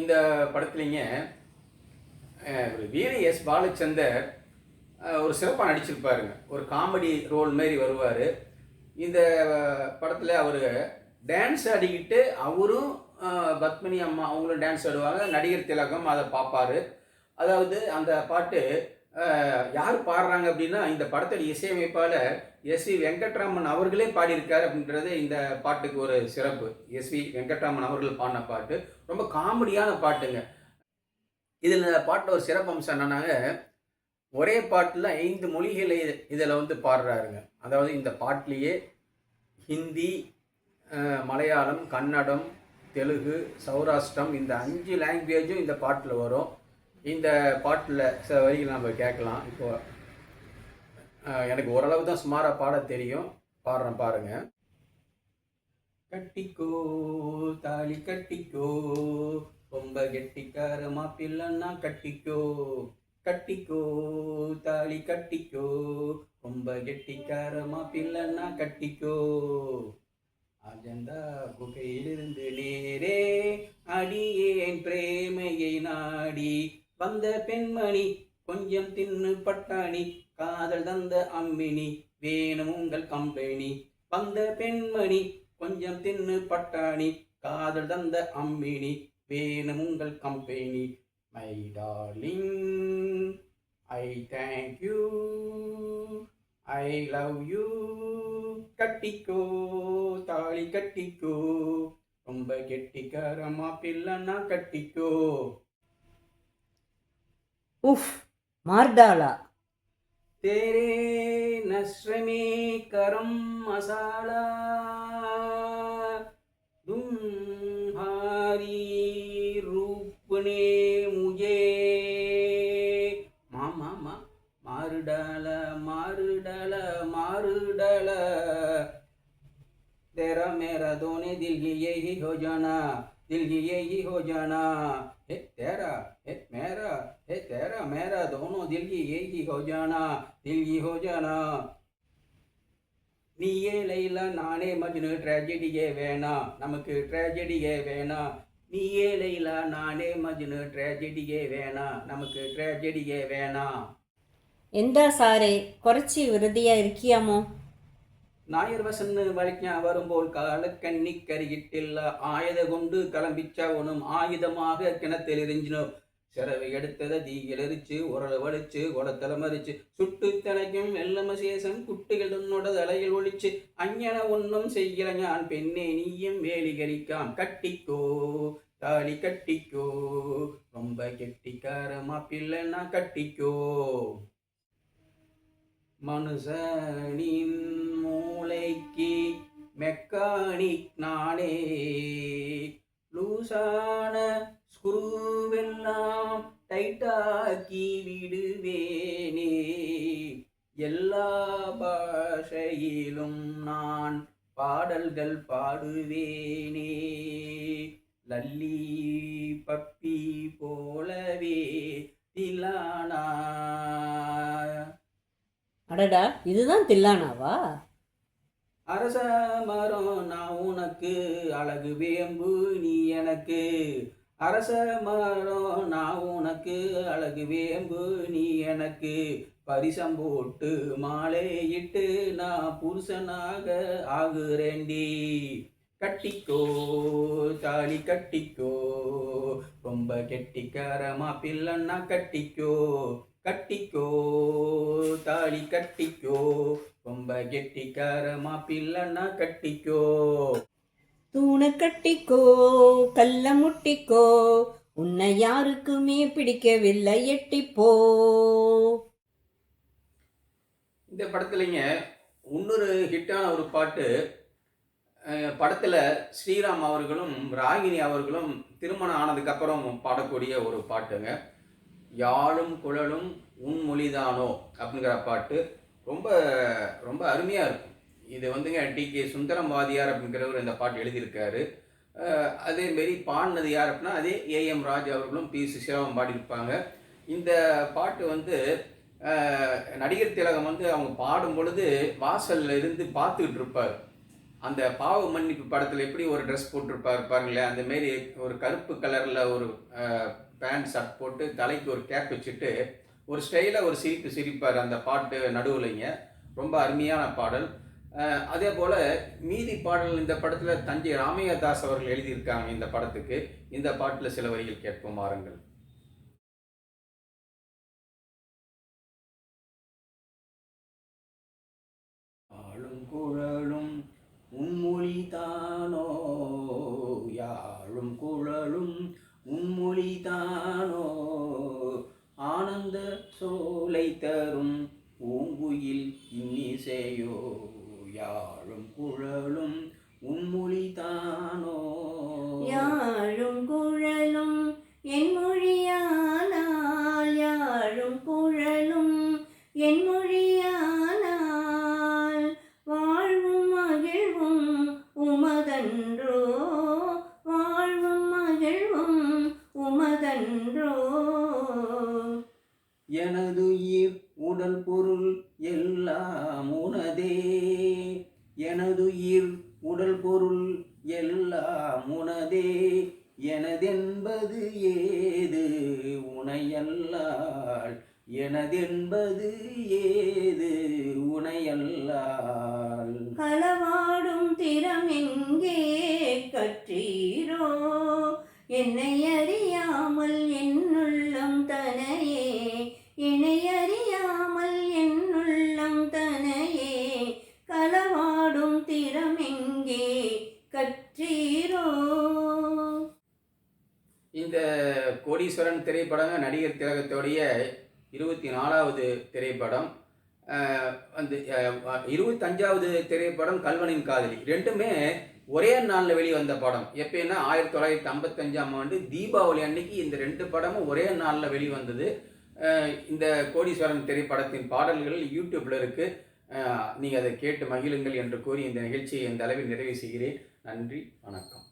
இந்த படத்துலிங்க வீர எஸ் பாலச்சந்தர் ஒரு சிறப்பாக நடிச்சிருப்பாருங்க. ஒரு காமெடி ரோல் மாதிரி வருவார். இந்த படத்தில் அவர் டான்ஸ் ஆடிக்கிட்டு அவரும் பத்மினி அம்மா அவங்களும் டான்ஸ் ஆடுவாங்க. நடிகர் திலகம் அதை பார்ப்பாரு அதாவது அந்த பாட்டு யார் பாடுறாங்க அப்படின்னா இந்த படத்தோட இசையமைப்பாளர் எஸ் வி வெங்கட்ராமன் அவர்களே பாடியிருக்கார் அப்படின்றது இந்த பாட்டுக்கு ஒரு சிறப்பு. எஸ் வி வெங்கட்ராமன் அவர்கள் பாடின பாட்டு. ரொம்ப காமெடியான பாட்டுங்க. இதில் இந்த பாட்டில் ஒரு சிறப்பு அம்சம் என்னன்னாங்க ஒரே பாட்டில் ஐந்து மொழிகளை இதில் வந்து பாடுறாருங்க. அதாவது இந்த பாட்டிலேயே ஹிந்தி மலையாளம் கன்னடம் தெலுங்கு சௌராஷ்டிரம் இந்த அஞ்சு லாங்குவேஜும் இந்த பாட்டில் வரும். இந்த பாட்டில் சில வரிகள் நம்ம கேட்கலாம். இப்போ எனக்கு ஓரளவு தான் சுமாராக பாட தெரியும். பாடுறேன் பாருங்க. கட்டிக்கோ தாலி கட்டிக்கோ ரொம்ப கெட்டிக்கார மாப்பிள்ளன்னா கட்டிக்கோ. கட்டிக்கோ தாலி கட்டிக்கோ ரொம்ப கெட்டிக்கார மாப்பிள்ளன்னா கட்டிக்கோ. அஜந்தா குகையிலிருந்து நேரே அடியேன் பிரேமையை நாடி வந்த பெண்மணி கொஞ்சம் தின்னு பட்டாணி காதல் தந்த அம்மினி வேணும் உங்கள் கம்பெனி. வந்த பெண்மணி கொஞ்சம் தின்னு பட்டாணி காதல் தந்த அம்மினி வேணும் உங்கள் company. My darling I thank you I love you கட்டிக்கோ தாலி கட்டிக்கோ. ரொம்ப கெட்டிக்காரமா பிள்ளைன்னா கட்டிக்கோ. உஃப் மார்டாலா तेरे नस्र में करम मसाला तुम्हारी रूप ने मुझे मा मा मा मार डाला मार डाला मार डाला तेरा मेरा दोनों दिल की यही हो जाना दिल की यही हो जाना हे तेरा हे मेरा हे तेरा मेरा दोनों दिल की यही हो जाना दिल की हो जाना நீயே லைலா நானே மஜ்னு ட்ராஜடியே வேணாம் நமக்கு ட்ராஜடியே வேணாம் நீயே லைலா நானே மஜ்னு ட்ராஜடியே வேணாம் நமக்கு ட்ராஜடியே வேணாம் എന്താ സാറേ കുറച്ച് വെറുതെയാ ഇരിക്കാമോ ஞாயிறு வசன்னு வலிக்க வரும்போல் கண்ணி கருகிட்டில் ஆயுத கொண்டு கிளம்பிச்சவனும் ஆயுதமாக கிணத்தில் எரிஞ்சினோம் சிறவை எடுத்ததை தீயில் எரிச்சு உரலை வலிச்சு குடத்தலை மறிச்சு சுட்டு தலைக்கும் வெள்ளம குட்டிகள் உன்னோட தலையில் ஒழிச்சு அஞ்சன ஒன்றும் செய்யல ஞான் பெண்ணே நீயும் வேலி கறிக்காம் கட்டிக்கோ தாலி கட்டிக்கோ ரொம்ப கெட்டிக்கார மாப்பிள்ளை கட்டிக்கோ. மனுஷனின் மெக்கானிக் நானே லூசான ஸ்க்ரூவெல்லாம் டைட்டாக்கி விடுவேனே. எல்லா பாஷையிலும் நான் பாடல்கள் பாடுவேனே. லல்லி பப்பி போலவே திலானா அடடா இதுதான் தில்லானாவா? அரச மரம் நான் உனக்கு அழகு வேம்பு நீ எனக்கு. அரச மரம் நான் உனக்கு அழகு வேம்பு நீ எனக்கு. பரிசம் போட்டு மாலையிட்டு நான் புருஷனாக ஆகுறேண்டி கட்டிக்கோ தாலி கட்டிக்கோ. ரொம்ப கெட்டிக்காரமா பிள்ளைன்னா கட்டிக்கோ. கட்டிக்கோ தாலி கட்டிக்கோ ரொம்ப கெட்டிக்காரமா பிள்ளன்னா கட்டிக்கோ. தூணை கட்டிக்கோ கல்ல முட்டிக்கோ உன்னை யாருக்குமே பிடிக்கவில்லை எட்டிப்போ. இந்த படத்துலைங்க இன்னொரு ஹிட்டான ஒரு பாட்டு படத்துல ஸ்ரீராம் அவர்களும் ராகினி அவர்களும் திருமணம் ஆனதுக்கப்புறம் பாடக்கூடிய ஒரு பாட்டுங்க. யாழும் குழலும் உன் மொழிதானோ? அப்படிங்கிற பாட்டு ரொம்ப ரொம்ப அருமையாக இருக்கும். இது வந்துங்க டி. கே. சுந்தரம் வாதியார் அப்படிங்கிறவர் இந்த பாட்டு எழுதியிருக்காரு. அதேமாரி பாடினது யார் அப்படின்னா அதே ஏஎம் ராஜ் அவர்களும் பி. சிசிராவும் பாடியிருப்பாங்க. இந்த பாட்டு வந்து நடிகர் திலகம் வந்து அவங்க பாடும் பொழுது வாசலில் இருந்து பார்த்துக்கிட்டு இருப்பார். அந்த பாவ மன்னிப்பு படத்தில் எப்படி ஒரு ட்ரெஸ் போட்டிருப்பாரு பாருங்களேன் அந்த மாரி ஒரு கருப்பு கலரில் ஒரு பேண்ட் ஷர்ட் போட்டு தலைக்கு ஒரு கேப் வச்சுட்டு ஒரு ஸ்டைலாக ஒரு சிரிப்பு சிரிப்பார் அந்த பாட்டு நடுவுலைங்க ரொம்ப அருமையான பாடல். அதே போல் மீதி பாடல் இந்த படத்தில் தஞ்சை ராமையா தாஸ் அவர்கள் எழுதியிருக்காங்க இந்த படத்துக்கு. இந்த பாட்டில் சில வரிகள் கேட்போம் வாருங்கள். ஆளும் இன்னிசையோ யாழும் குழலும் உம்மொழி உன்மொழிதானோ? யாழும் உடல் பொருள் எல்லாம் உனதே. எனதுயிர் உடல் பொருள் எல்லாம் உனதே. எனதென்பது ஏது உனையல்லாள்? எனதென்பது ஏது உனையல்லாள்? களவாடும் திறம் கோடீஸ்வரன் திரைப்படங்க நடிகர் திலகத்தோடைய இருபத்தி நாலாவது திரைப்படம் வந்து இருபத்தஞ்சாவது திரைப்படம் கல்வனின் காதலி. ரெண்டுமே ஒரே நாளில் வெளிவந்த படம். எப்படின்னா ஆயிரத்தி தொள்ளாயிரத்தி ஐம்பத்தஞ்சாம் ஆண்டு தீபாவளி அன்னைக்கு இந்த ரெண்டு படமும் ஒரே நாளில் வெளிவந்தது. இந்த கோடீஸ்வரன் திரைப்படத்தின் பாடல்கள் யூடியூப்பில் இருக்கு. நீங்கள் அதை கேட்டு மகிழுங்கள் என்று கூறி இந்த நிகழ்ச்சியை இந்த அளவில் நிறைவு செய்கிறேன். நன்றி வணக்கம்.